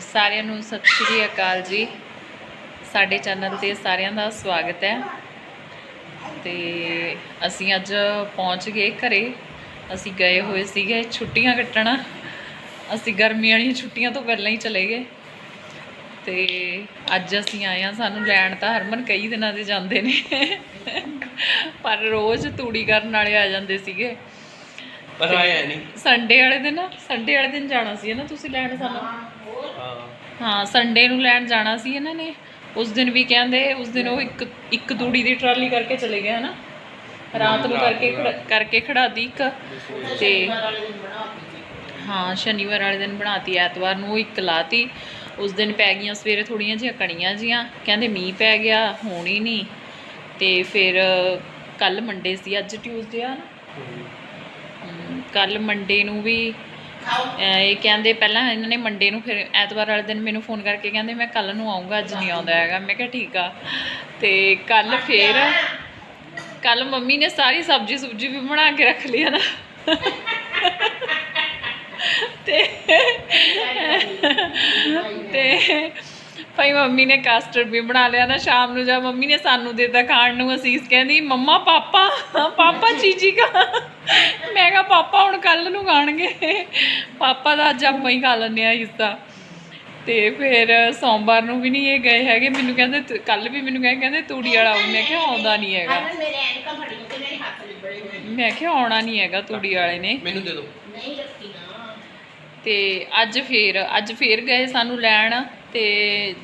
ਸਾਰਿਆਂ ਨੂੰ ਸਤਿ ਸ਼੍ਰੀ ਅਕਾਲ ਜੀ। ਸਾਡੇ ਚੈਨਲ ਤੇ ਸਾਰਿਆਂ ਦਾ ਸਵਾਗਤ ਹੈ। ਤੇ ਅਸੀਂ ਅੱਜ ਪਹੁੰਚ ਗਏ ਘਰੇ। ਅਸੀਂ ਗਏ ਹੋਏ ਸੀਗੇ ਛੁੱਟੀਆਂ ਕੱਟਣ। ਅਸੀਂ ਗਰਮੀਆਂ ਵਾਲੀਆਂ ਛੁੱਟੀਆਂ ਤੋਂ ਪਹਿਲਾਂ ਹੀ ਚਲੇ ਗਏ। ਤੇ ਅੱਜ ਅਸੀਂ ਆਏ ਆ ਸਾਨੂੰ ਲੈਣ ਤਾਂ ਹਰਮਨ ਕਈ ਦਿਨਾਂ ਦੇ ਜਾਂਦੇ ਨੇ। ਪਰ ਰੋਜ਼ ਤੂੜੀ ਕਰਨ ਵਾਲੇ ਆ ਜਾਂਦੇ ਸੀਗੇ। ਪਰ ਆਇਆ ਨਹੀਂ। ਸੰਡੇ ਵਾਲੇ ਦਿਨ ਸੰਡੇ ਵਾਲੇ ਦਿਨ ਜਾਣਾ ਸੀ ਨਾ ਤੁਸੀਂ ਲੈਣ ਸਾਨੂੰ। ਹਾਂ ਹਾਂ। ਸੰਡੇ ਨੂੰ ਲੈਣ ਜਾਣਾ ਸੀ ਇਹਨਾਂ ਨੇ। ਉਸ ਦਿਨ ਵੀ ਕਹਿੰਦੇ ਉਸ ਦਿਨ ਉਹ ਇੱਕ ਇੱਕ ਤੂੜੀ ਦੀ ਟਰਾਲੀ ਕਰਕੇ ਚਲੇ ਗਏ ਹਨਾ? ਰਾਤ ਨੂੰ ਕਰਕੇ ਖੜਾ- ਕਰਕੇ ਖੜਾਤੀ ਇੱਕ। ਤੇ ਹਾਂ ਸ਼ਨੀਵਾਰ ਵਾਲੇ ਦਿਨ ਬਣਾਤੀ ਐਤਵਾਰ ਨੂੰ ਉਹ ਇੱਕ ਲਾਤੀ। ਉਸ ਦਿਨ ਪੈ ਗਈਆਂ ਸਵੇਰੇ ਥੋੜੀਆਂ ਜਿਹੀਆਂ ਕਣੀਆਂ ਜੀਆਂ। ਕਹਿੰਦੇ ਮੀਂਹ ਪੈ ਗਿਆ ਹੋਣੀ ਨਹੀਂ। ਤੇ ਫਿਰ ਕੱਲ ਮੰਡੇ ਸੀ ਅੱਜ ਟਿਊਜ਼ਡੇ ਆ ਨਾ। ਕੱਲ ਮੰਡੇ ਨੂੰ ਵੀ ਇਹ ਕਹਿੰਦੇ ਪਹਿਲਾਂ ਇਹਨਾਂ ਨੇ ਮੰਡੇ ਨੂੰ ਫਿਰ ਐਤਵਾਰ ਵਾਲੇ ਦਿਨ ਮੈਨੂੰ ਫੋਨ ਕਰਕੇ ਕਹਿੰਦੇ ਮੈਂ ਕੱਲ ਨੂੰ ਆਉਂਗਾ ਅੱਜ ਨਹੀਂ ਆਉਂਦਾ ਹੈਗਾ। ਮੈਂ ਕਿਹਾ ਠੀਕ ਆ। ਤੇ ਕੱਲ ਫਿਰ ਕੱਲ ਮੰਮੀ ਨੇ ਸਾਰੀ ਸਬਜ਼ੀ ਸੁਬਜੀ ਵੀ ਬਣਾ ਕੇ ਰੱਖ ਲਈ ਨਾ ਤੇ ਤੇ ਭਾਈ ਮੰਮੀ ਨੇ ਕਾਸਟਰਡ ਵੀ ਬਣਾ ਲਿਆ ਨਾ ਸ਼ਾਮ ਨੂੰ ਜਦ ਮੰਮੀ ਨੇ ਸਾਨੂੰ ਦਿੱਤਾ ਖਾਣ ਨੂੰ ਅਸੀਸ ਕਹਿੰਦੀ ਮੰਮਾ ਪਾਪਾ ਪਾਪਾ ਚੀਜੀ ਕਾ ਮੈਂ ਕਿਹਾ ਪਾਪਾ ਹੁਣ ਕੱਲ ਨੂੰ ਖਾਣਗੇ। ਪਾਪਾ ਦਾ ਅੱਜ ਆਪਾਂ ਹੀ ਖਾ ਲੈਂਦੇ ਆ ਹਿੱਸਾ। ਤੇ ਫਿਰ ਸੋਮਵਾਰ ਨੂੰ ਵੀ ਨਹੀਂ ਇਹ ਗਏ ਹੈਗੇ। ਮੈਨੂੰ ਕਹਿੰਦੇ ਕੱਲ ਵੀ ਮੈਨੂੰ ਕਹੇ ਕਹਿੰਦੇ ਤੂੜੀ ਵਾਲਾ ਆਊ ਮੈਂ ਕਿਹਾ ਆਉਂਦਾ ਨਹੀਂ ਹੈਗਾ। ਮੈਂ ਕਿਹਾ ਆਉਣਾ ਨਹੀਂ ਹੈਗਾ ਤੂੜੀ ਵਾਲੇ ਨੇ। ਮੈਨੂੰ ਦੇ ਦਿਓ ਨਹੀਂ ਤੇ ਅੱਜ ਫੇਰ ਅੱਜ ਫੇਰ ਗਏ ਸਾਨੂੰ ਲੈਣ ਤੇ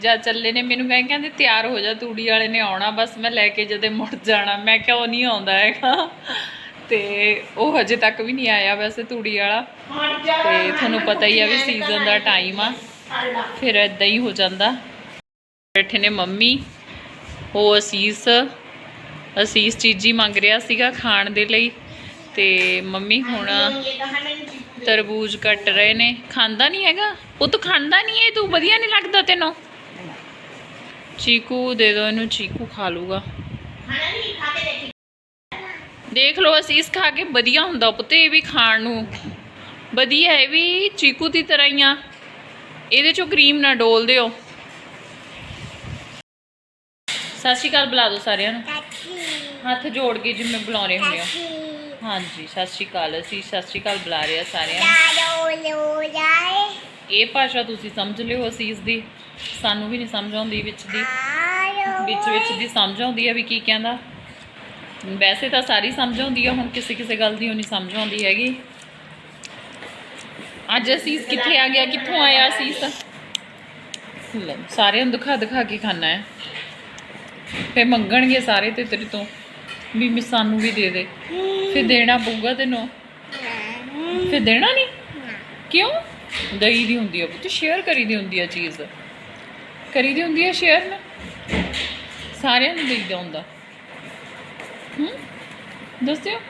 ਜਦ ਚੱਲੇ ਨੇ, ਮੈਨੂੰ ਕਹੇ ਕਹਿੰਦੇ ਤਿਆਰ ਹੋ ਜਾ, ਤੂੜੀ ਵਾਲੇ ਨੇ ਆਉਣਾ, ਬਸ ਮੈਂ ਲੈ ਕੇ ਜਦੇ ਮੁੜ ਜਾਣਾ, ਮੈਂ ਕਿਹਾ ਉਹ ਨਹੀਂ ਆਉਂਦਾ ਹੈਗਾ। ਤੇ ਉਹ ਹਜੇ ਤੱਕ ਵੀ ਨਹੀਂ ਆਇਆ ਵੈਸੇ ਤੂੜੀ ਵਾਲਾ। ਤੇ ਤੁਹਾਨੂੰ ਪਤਾ ਹੀ ਆ ਵੀ ਸੀਜ਼ਨ ਦਾ ਟਾਈਮ ਆ। ਫਿਰ ਇਦਾਂ ਹੀ ਹੋ ਜਾਂਦਾ। ਬੈਠੇ ਨੇ ਮੰਮੀ, ਉਹ ਅਸੀਸ ਅਸੀਸ ਚੀਜ਼ੀ ਮੰਗ ਰਿਹਾ ਸੀਗਾ ਖਾਣ ਦੇ ਲਈ। ਤੇ ਮੰਮੀ ਹੁਣ ਤਰਬੂਜ ਕੱਟ ਰਹੇ ਨੇ। ਖਾਂਦਾ ਨਹੀਂ ਹੈਗਾ? ਉਹ ਤਾਂ ਖਾਂਦਾ ਨਹੀਂ ਹੈ ਤੂੰ? ਵਧੀਆ ਨਹੀਂ ਲੱਗਦਾ ਤੈਨੂੰ? ਚੀਕੂ ਦੇ ਦੋ ਇਹਨੂੰ ਚੀਕੂ ਖਾ ਲੂਗਾ ਦੇਖੀ ਦੇਖ ਲਓ ਅਸੀਂ ਇਸ ਖਾ ਕੇ ਵਧੀਆ ਹੁੰਦਾ ਪੁੱਤ ਇਹ ਵੀ ਖਾਣ ਨੂੰ। ਵਧੀਆ ਹੈ ਵੀ ਚੀਕੂ ਦੀ ਤਰ੍ਹਾਂ ਹੀ ਆ। ਇਹਦੇ ਚੋਂ ਕਰੀਮ ਨਾ ਡੋਲ ਦਿਓ। ਸਤਿ ਸ਼੍ਰੀ ਅਕਾਲ ਬੁਲਾ ਦਿਓ ਸਾਰਿਆਂ ਨੂੰ। ਹੱਥ ਜੋੜ ਕੇ ਜਿਵੇਂ ਬੁਲਾਉਣੇ ਹੁੰਦੇ ਆ। ਹਾਂਜੀ ਸਤਿ ਸ਼੍ਰੀ ਅਕਾਲ। ਅਸੀਂ ਸਤਿ ਸ਼੍ਰੀ ਅਕਾਲ ਬੁਲਾ ਰਹੇ ਆ ਸਾਰਿਆਂ ਨੂੰ। ਇਹ ਭਾਸ਼ਾ ਤੁਸੀਂ ਸਮਝ ਲਿਓ ਅਸੀਂ ਇਸ ਦੀ। ਸਾਨੂੰ ਵੀ ਨਹੀਂ ਸਮਝ ਆਉਂਦੀ ਵਿੱਚ ਦੀ। ਵਿੱਚ ਵਿੱਚ ਦੀ ਸਮਝ ਆਉਂਦੀ ਹੈ ਵੀ ਕੀ ਕਹਿੰਦਾ। ਵੈਸੇ ਤਾਂ ਸਾਰੀ ਸਮਝ ਆਉਂਦੀ ਆ ਹੁਣ ਕਿਸੇ ਕਿਸੇ ਗੱਲ ਦੀ ਉਹ ਨਹੀਂ ਸਮਝ ਆਉਂਦੀ ਹੈਗੀ। ਅੱਜ ਅਸੀਸ ਕਿੱਥੇ ਆ ਗਿਆ ਕਿੱਥੋਂ ਆਇਆ ਅਸੀਸ? ਸਾਰਿਆਂ ਨੂੰ ਦਿਖਾ ਦਿਖਾ ਕੇ ਖਾਣਾ ਹੈ। ਫੇ ਮੰਗਣਗੇ ਸਾਰੇ ਤੇ ਤੇਰੇ ਤੋਂ। ਵੀ ਮੈਂ ਸਾਨੂੰ ਵੀ ਦੇ ਦੇ। ਫਿਰ ਦੇਣਾ ਪਊਗਾ ਤੈਨੂੰ? ਫਿਰ ਦੇਣਾ ਨਹੀਂ? ਕਿਉਂ? ਦਈ ਦੀ ਹੁੰਦੀ ਆ ਪੁੱਤ ਸ਼ੇਅਰ ਕਰੀ ਦੀ ਹੁੰਦੀ ਆ ਚੀਜ਼। ਕਰੀ ਦੀ ਹੁੰਦੀ ਆ ਸ਼ੇਅਰ ਨਾ? ਸਾਰਿਆਂ ਨੂੰ ਦੇਈਦਾ ਹੁੰਦਾ। ਹੂੰ? ਦੱਸਿਓ।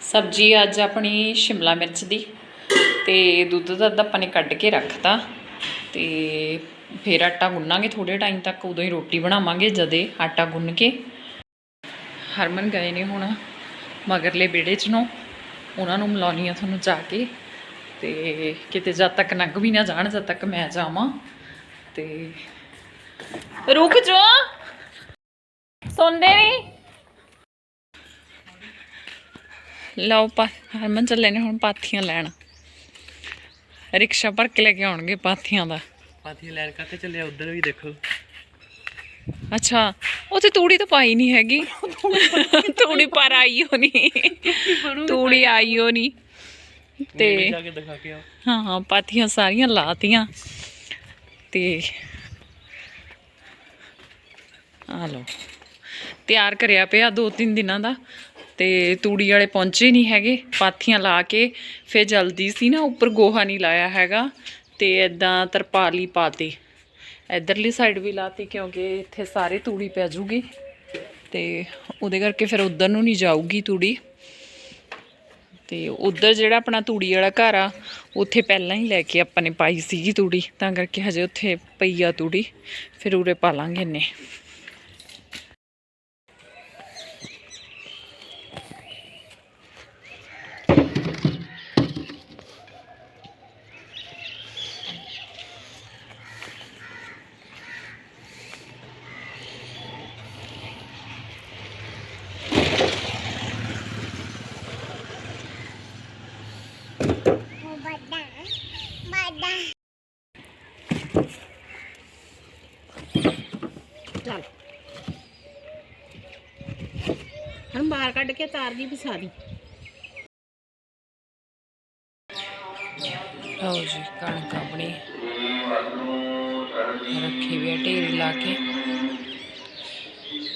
ਸਬਜੀ ਅੱਜ ਆਪਣੀ ਸ਼ਿਮਲਾ ਮਿਰਚ ਦੀ। ਤੇ ਦੁੱਧ ਦਾ ਤਾਂ ਆਪਾਂ ਨੇ ਕੱਢ ਕੇ ਰੱਖਤਾ। ਤੇ ਫਿਰ ਆਟਾ ਗੁੰਨਾਂਗੇ ਥੋੜੇ ਟਾਈਮ ਤੱਕ, ਉਦੋਂ ਹੀ ਰੋਟੀ ਬਣਾਵਾਂਗੇ ਜਦੇ ਆਟਾ ਗੁੰਨ ਕੇ। ਹਰਮਨ ਗਏ ਨੇ ਹੁਣ ਮਗਰਲੇ ਵਿਹੜੇ 'ਚ ਨੂੰ, ਉਹਨਾਂ ਨੂੰ ਮਿਲਾਉਣੀ ਆ ਤੁਹਾਨੂੰ ਜਾ ਕੇ। ਤੇ ਕਿਤੇ ਜਦ ਤੱਕ ਨੰਗ ਵੀ ਨਾ ਜਾਣ, ਜਦ ਤੱਕ ਮੈਂ ਜਾਵਾਂ। ਤੇ ਰੁਕ ਜਾ। ਸੁਣਦੇ ਨਹੀਂ ਲਓ ਪਾ, ਹਰਮਨ ਚੱਲੇ ਨੇ ਹੁਣ ਪਾਥੀਆਂ ਲੈਣ। ਰਿਕਸ਼ਾ ਭਰ ਕੇ ਲੈ ਕੇ ਆਉਣਗੇ ਪਾਥੀਆਂ ਦਾ। ਪਾਥੀ ਲੈਣ ਕਾਤੇ ਚੱਲਿਆ ਉਧਰ ਵੀ ਦੇਖੋ। ਅੱਛਾ ਉੱਥੇ ਤੂੜੀ ਤਾਂ ਪਾਈ ਨਹੀਂ ਹੈਗੀ। ਤੂੜੀ ਪਰ ਆਈ ਹੋ ਨਹੀਂ ਤੂੜੀ ਆਈ ਹੋ ਨਹੀਂ ਤੇ ਤੇ ਜਾ ਕੇ ਦਿਖਾ ਕੇ ਆਓ। ਹਾਂ ਹਾਂ ਪਾਥੀਆਂ ਸਾਰੀਆਂ ਲਾਤੀਆਂ। ਤੇ ਆ ਲਓ। ਤਿਆਰ ਕਰਿਆ ਪਿਆ ਦੋ ਤਿੰਨ ਦਿਨਾਂ ਦਾ। ਤੇ ਤੂੜੀ ਵਾਲੇ ਪਹੁੰਚੇ ਨਹੀਂ ਹੈਗੇ, ਪਾਥੀਆਂ ਲਾ ਕੇ ਫਿਰ ਜਲਦੀ ਸੀ ਨਾ, ਉੱਪਰ ਗੋਹਾ ਨਹੀਂ ਲਾਇਆ ਹੈਗਾ ਤੇ ਇਦਾਂ ਤਰਪਾਲੀ ਪਾਤੀ ਇਧਰਲੀ ਸਾਈਡ ਵੀ ਲਾਤੀ ਕਿਉਂਕਿ ਇੱਥੇ ਸਾਰੇ ਤੂੜੀ ਪੈ ਜੂਗੀ ਤੇ ਉਹਦੇ ਕਰਕੇ ਫਿਰ ਉਧਰ ਨੂੰ ਨਹੀਂ ਜਾਊਗੀ ਤੂੜੀ। ਤੇ ਉਧਰ ਜਿਹੜਾ ਆਪਣਾ ਤੂੜੀ ਵਾਲਾ ਘਰ ਆ, ਉੱਥੇ ਪਹਿਲਾਂ ਹੀ ਲੈ ਕੇ ਆਪਾਂ ਨੇ ਪਾਈ ਸੀਗੀ ਤੂੜੀ, ਤਾਂ ਕਰਕੇ ਹਜੇ ਉੱਥੇ ਪਈ ਆ ਤੂੜੀ, ਫਿਰ ਉਰੇ ਪਾ ਲਾਂਗੇ ਨੇ ਚੱਲ। ਹਣ ਬਾਹਰ ਕੱਢ ਕੇ ਤਾਰ ਦੀ ਫਸਾ ਦੀ। ਲਓ ਜੀ, ਕਣਕ ਆਪਣੀ ਰੱਖੀ ਵੀ ਆ ਢੇਰੀ ਲਾ ਕੇ।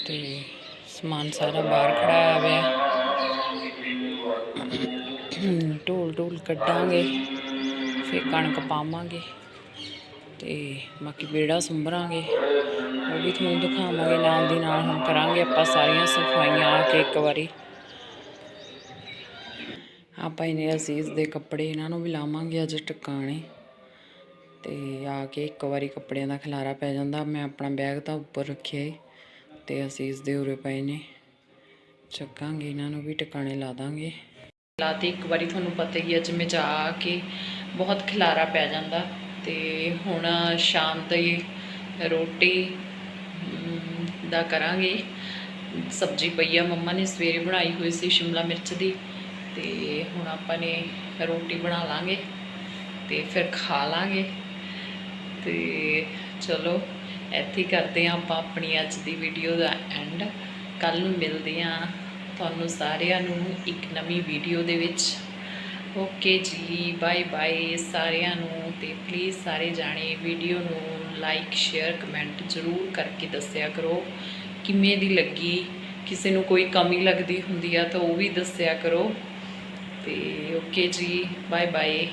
ਤੇ ਸਮਾਨ ਸਾਰਾ ਬਾਹਰ ਖੜਾਇਆ ਹੋਇਆ ਢੋਲ ਢੋਲ ਕੱਢਾਂਗੇ। ਫਿਰ ਕਣਕ ਪਾਵਾਂਗੇ ਤੇ ਬਾਕੀ ਬੇੜਾ ਸੁੰਭਰਾਂਗੇ। ਉਹ ਵੀ ਤੁਹਾਨੂੰ ਦਿਖਾਵਾਂਗੇ ਨਾਲ ਦੀ ਨਾਲ, ਹੁਣ ਕਰਾਂਗੇ ਆਪਾਂ ਸਾਰੀਆਂ ਸਫਾਈਆਂ ਆ ਕੇ ਇੱਕ ਵਾਰੀ। ਆਪਾਂ ਇਹਨੇ ਅਸੀਸ ਦੇ ਕੱਪੜੇ ਇਹਨਾਂ ਨੂੰ ਵੀ ਲਾਵਾਂਗੇ ਅੱਜ ਟਿਕਾਣੇ। ਤੇ ਆ ਕੇ ਇੱਕ ਵਾਰੀ ਕੱਪੜਿਆਂ ਦਾ ਖਲਾਰਾ ਪੈ ਜਾਂਦਾ। ਮੈਂ ਆਪਣਾ ਬੈਗ ਤਾਂ ਉੱਪਰ ਰੱਖਿਆ ਏ ਤੇ ਅਸੀਸ ਦੇ ਉਰੇ ਪਏ ਨੇ। ਚੱਕਾਂਗੇ ਇਹਨਾਂ ਨੂੰ ਵੀ, ਟਿਕਾਣੇ ਲਾ ਦਾਂਗੇ। ਲਾਤੀ ਇੱਕ ਵਾਰੀ ਤੁਹਾਨੂੰ ਪਤਾ ਹੀ ਹੈ ਜਿਵੇਂ ਜਾ ਕੇ ਬਹੁਤ ਖਿਲਾਰਾ ਪੈ ਜਾਂਦਾ ਤੇ ਹੁਣ ਸ਼ਾਮ ਦੀ ਰੋਟੀ ਦਾ ਕਰਾਂਗੇ। ਸਬਜ਼ੀ ਪਈ ਆ, ਮੰਮਾ ਨੇ ਸਵੇਰੇ ਬਣਾਈ ਹੋਈ ਸੀ ਸ਼ਿਮਲਾ ਮਿਰਚ ਦੀ ਤੇ ਹੁਣ ਆਪਾਂ ਨੇ ਰੋਟੀ ਬਣਾ ਲਾਂਗੇ ਤੇ ਫਿਰ ਖਾ ਲਾਂਗੇ। ਤੇ ਚਲੋ, ਇੱਥੇ ਕਰਦੇ ਹਾਂ ਆਪਾਂ ਆਪਣੀ ਅੱਜ ਦੀ ਵੀਡੀਓ ਦਾ ਐਂਡ। ਕੱਲ ਨੂੰ ਮਿਲਦੇ ਹਾਂ ਤੁਹਾਨੂੰ ਸਾਰਿਆਂ ਨੂੰ ਇੱਕ ਨਵੀਂ ਵੀਡੀਓ ਦੇ ਵਿੱਚ। ਓਕੇ ਜੀ, ਬਾਏ ਬਾਏ ਸਾਰਿਆਂ ਨੂੰ ਤੇ ਪਲੀਜ਼ ਸਾਰੇ ਜਾਣੇ ਵੀਡੀਓ ਨੂੰ ਲਾਈਕ ਸ਼ੇਅਰ ਕਮੈਂਟ ਜ਼ਰੂਰ ਕਰਕੇ ਦੱਸਿਆ ਕਰੋ। ਕਿਵੇਂ ਦੀ ਲੱਗੀ? ਕਿਸੇ ਨੂੰ ਕੋਈ ਕਮੀ ਲੱਗਦੀ ਹੁੰਦੀ ਆ ਤਾਂ ਉਹ ਵੀ ਦੱਸਿਆ ਕਰੋ। ਤੇ ਓਕੇ ਜੀ, ਬਾਏ ਬਾਏ।